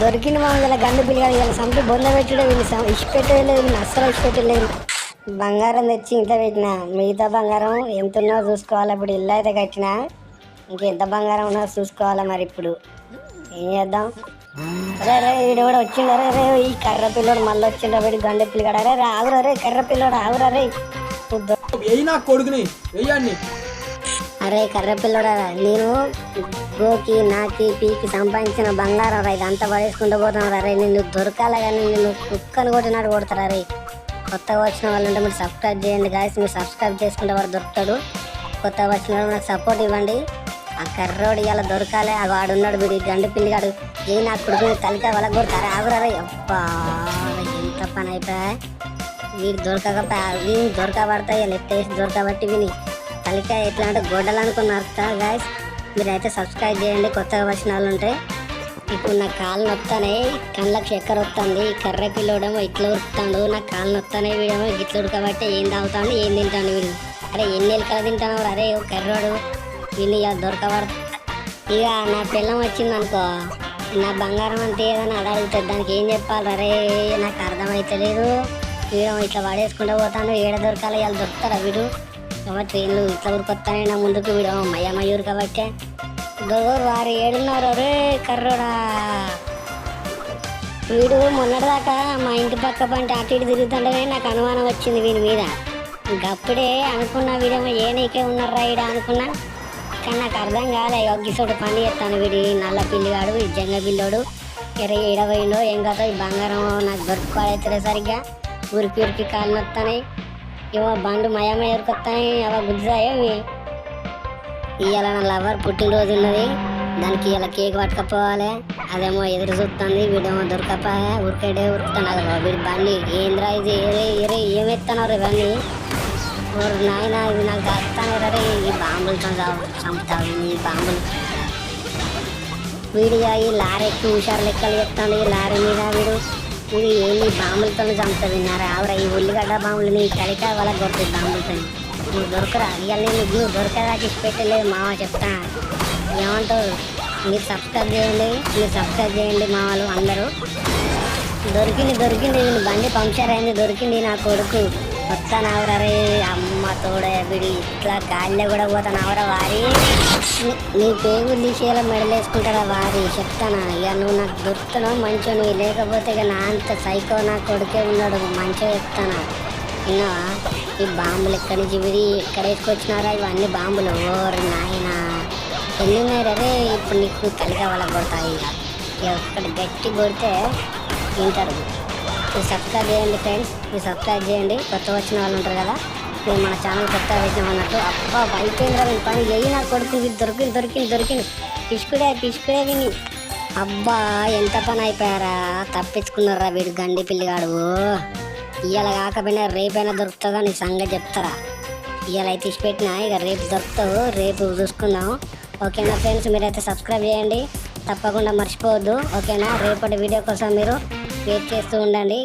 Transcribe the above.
దొరికిన మా ఇలా గండు పిల్లగాడు ఇలా సంపి బొంద పెట్టడం వీళ్ళు సం- ఇచ్చిపెట్టలేదు వీళ్ళు అస్సలు ఇచ్చిపెట్టలేదు. బంగారం తెచ్చి ఇంత పెట్టిన. మిగతా బంగారం ఎంత ఉన్నదో చూసుకోవాలి ఇప్పుడు. ఇల్లు అయితే కట్టిన. ఇంకెంత బంగారం ఉన్నా చూసుకోవాలి మరి ఇప్పుడు. ఏం చేద్దాం? అరే రే వీడు కూడా వచ్చిండరే రే ఈ కర్ర పిల్లోడు మళ్ళీ వచ్చిండు వీడు గండ పిల్లగాడు అరే రే ఆగురా రే కర్ర పిల్లోడు ఆగురా రే కొడుకుని వెయ్యండి అరే కర్ర పిల్లడా నేను గోకి నాకి పీకి సంపాదించిన బంగారం రా ఇదంతా పడేసుకుంటూ పోతున్నారు అరే నిన్ను దొరకాల కానీ నిన్ను కుక్కను కొట్టినాడు కొడతారు అరే కొత్తగా వచ్చిన వాళ్ళు ఉంటే మీరు సబ్స్క్రైబ్ చేయండి గాయస్ మీరు సబ్స్క్రైబ్ చేసుకుంటే వాడు దొరుకుతాడు. కొత్తగా వచ్చిన వాళ్ళు నాకు సపోర్ట్ ఇవ్వండి. ఆ కర్రోడు ఇలా దొరకాలి. ఆ వాడు ఉన్నాడు వీడి గండు పిల్లిగాడు. ఏ నా కొడుకుని తలిక వాళ్ళ కొడతారు ఆగురా రే. అబ్బా ఎంత పని అయిపోయా. వీడు దొరకక వీని దొరకబడతాయి? లెఫ్ట్ వేసి దొరకబట్టి విని. తలికాయ ఎట్లా అంటే గొడ్డలు అనుకున్నారు గాయస్ మీరైతే సబ్స్క్రైబ్ చేయండి. కొత్తగా వచ్చిన వాళ్ళు ఉంటే ఇప్పుడు నా కాళ్ళు నొత్తానే కళ్ళకి చక్కెర వస్తుంది కర్ర పిల్లడేమో ఇట్లా ఉరుకుతాడు నా కాళ్ళు నొత్తానే వీడేమో ఇట్లా ఉడకబట్టి ఏం తాగుతాడు ఏం తింటాడు వీడు. అరే ఎన్ని ఎలుకలు తింటాను అరే ఓ కర్రోడు వీళ్ళు ఇక దొరకబడ ఇక నా పిల్లం వచ్చింది అనుకో నా బంగారం అంటే ఏదైనా అడగలుగుతుంది దానికి ఏం చెప్పాలి? అరే నాకు అర్థమైతలేదు. వీడు ఇట్లా పడేసుకుంటూ పోతాను ఏడ దొరకాలి ఇలా దొరుకుతారా వీడు? ఏమో ట్రైన్లు ఇట్లా ఊరుకొస్తానే నా ముందుకు వీడు. మయ్య మయూరు కాబట్టి. గోరు వారు ఏడున్నారు. రే కర్రోడా. వీడు మొన్నటిదాకా మా ఇంటి పక్క పంట అటు ఇటు తిరుగుతుండగా నాకు అనుమానం వచ్చింది వీడి మీద. గప్పుడే అనుకున్నా వీడేమో ఏ నీకే ఉన్నారా ఈడ అనుకున్నా. కానీ నాకు అర్థం కాలే. ఒగ్గిసోడు పని చేస్తాను వీడి. నల్ల పిల్లిగాడు ఈ జంగ పిల్లోడు. ఇరవై ఇరవైలో ఏం కాదో ఈ బంగారం నాకు దొరుకుకోలేదు సరిగ్గా. ఉరికి ఉరికి కాళ్ళు నొత్తాయి ఏమో బండు మయమే ఉరికొస్తాయి అవ గుద్దుతాయి ఇవాళ నా లవర్ పుట్టినరోజు ఉన్నది దానికి ఇలా కేక్ పట్టుకపోవాలి. అదేమో ఎదురు చూస్తుంది వీడేమో దొరకపోయా ఉరికడే ఉరుకుతాను వీడి బండి. ఏంద్రా ఇది? ఏరే ఏరే ఏమెత్తున్నారు ఇవన్నీ? ఓరు నాయన ఇది నాకు దాస్తాను రే ఈ బాంబులతో చంపుతావు ఈ బాంబులు. వీడిగా ఈ లారీ ఎక్కువ హుషారు లెక్కలు చెప్తాను ఈ లారీ మీద వీడు ఇది ఏమి బాంబులతో చంపుతుంది విన్నారా? ఆవిడ ఈ ఉల్లిగడ్డ బాంబులు నీ కలిక వాళ్ళ కొడుతుంది బాంబులతో నువ్వు దొరకరా? ఇవాళ నేను నువ్వు దొరకదాకా పెట్టలేదు మావ చెప్తా. ఏమంటావు? మీరు సబ్స్క్రైబ్ చేయండి మీరు సబ్స్క్రైబ్ చేయండి మా వాళ్ళు అందరూ. దొరికింది దొరికింది బండి పంక్చర్ అయింది దొరికింది నా కొడుకు. వస్తాను ఆవరే అమ్మ తోడే విడి ఇట్లా గాలిలో కూడా పోతాను ఆవర వారి. నీ- నీ పేగు తీసేలా మెడలేసుకుంటారా వారి? చెప్తానా? ఇక నువ్వు నాకు దొరుకుతున్నావు మంచిగా నువ్వు లేకపోతే ఇక నా అంత సైకో నా కొడుకే ఉన్నాడు. మంచిగా చెప్తానా? విన్నావా? ఈ బాంబులు ఎక్కడి నుంచి విడి ఎక్కడ వేసుకొచ్చినారా ఇవన్నీ బాంబులు. ఓరు నాయనా! ఎన్నున్నాయి రే? ఇప్పుడు నీకు కలిగా వాళ్ళ కొడతాయి ఇక. ఇక ఒక్కటి గట్టి కొడితే తింటారు. మీరు సబ్స్క్రైబ్ చేయండి ఫ్రెండ్స్ మీరు సబ్స్క్రైబ్ చేయండి. కొత్త వచ్చిన వాళ్ళు ఉంటారు కదా. మీరు మన ఛానల్ కొత్తగా వచ్చిన అన్నట్టు అబ్బా అయిపోయిందిరా వీని పని చేయి నా కొడుకు ఇది దొరికింది దొరికింది దొరికింది. పిసుకుడే పిసుకుడే విని. అబ్బా ఎంత పని అయిపోయారా? తప్పించుకున్నారా వీడు గండి పిల్లిగాడు. ఇవాళ కాకపోయినా రేపైనా దొరుకుతుందా నీ సంగతి చెప్తారా? ఇవాళ అయితే ఇచ్చి ఇక రేపు దొరుకుతావు రేపు చూసుకుందాం. ఓకేనా ఫ్రెండ్స్ మీరైతే సబ్స్క్రైబ్ చేయండి. తప్పకుండా మర్చిపోవద్దు. ఓకేనా? రేపటి వీడియో కోసం మీరు వెయిట్ చేస్తూ ఉండండి.